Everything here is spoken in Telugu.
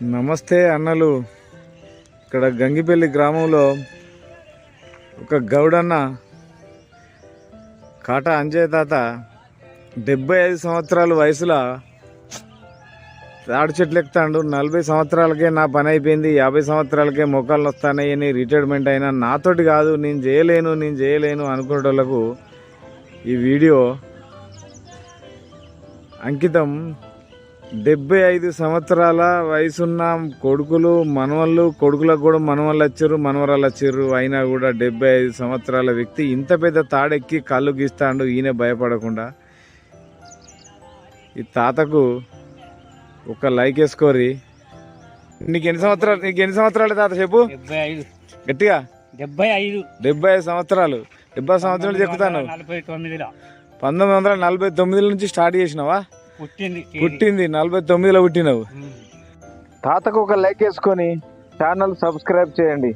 నమస్తే అన్నలు. ఇక్కడ గంగిపల్లి గ్రామంలో ఒక గౌడన్న కాటా అంజయ్ తాత డెబ్బై ఐదు సంవత్సరాల వయసులో తాడు చెట్లు ఎక్కుతాడు. నలభై సంవత్సరాలకే నా పని అయిపోయింది యాభై సంవత్సరాలకే మొక్కలు వస్తాయి అని రిటైర్మెంట్ అయినా నాతోటి కాదు నేను చేయలేను నేను చేయలేను అనుకునేటోళ్ళకు ఈ వీడియో అంకితం డెబ్బై ఐదు సంవత్సరాల వయసున్న కొడుకులు మనవళ్ళు కొడుకులకు కూడా మనవళ్ళు వచ్చారు మనవరాలు వచ్చారు. అయినా కూడా డెబ్బై ఐదు సంవత్సరాల వ్యక్తి ఇంత పెద్ద తాడెక్కి కళ్ళు గీస్తాడు ఈయన భయపడకుండా. ఈ తాతకు ఒక లైక్ వేసుకోరి నీకు ఎన్ని సంవత్సరాలు నీకు ఎన్ని సంవత్సరాలు తాత చెప్పు? గట్టిగా? డెబ్బై ఐదు. డెబ్బై ఐదు సంవత్సరాలు. డెబ్బై సంవత్సరాలు చెప్తాను. పంతొమ్మిది వందల నలభై తొమ్మిది నుంచి స్టార్ట్ చేసినావా? పుట్టింది నలభై తొమ్మిదిలో పుట్టినావు. తాతకు ఒక లైక్ వేసుకొని ఛానల్ సబ్స్క్రైబ్ చేయండి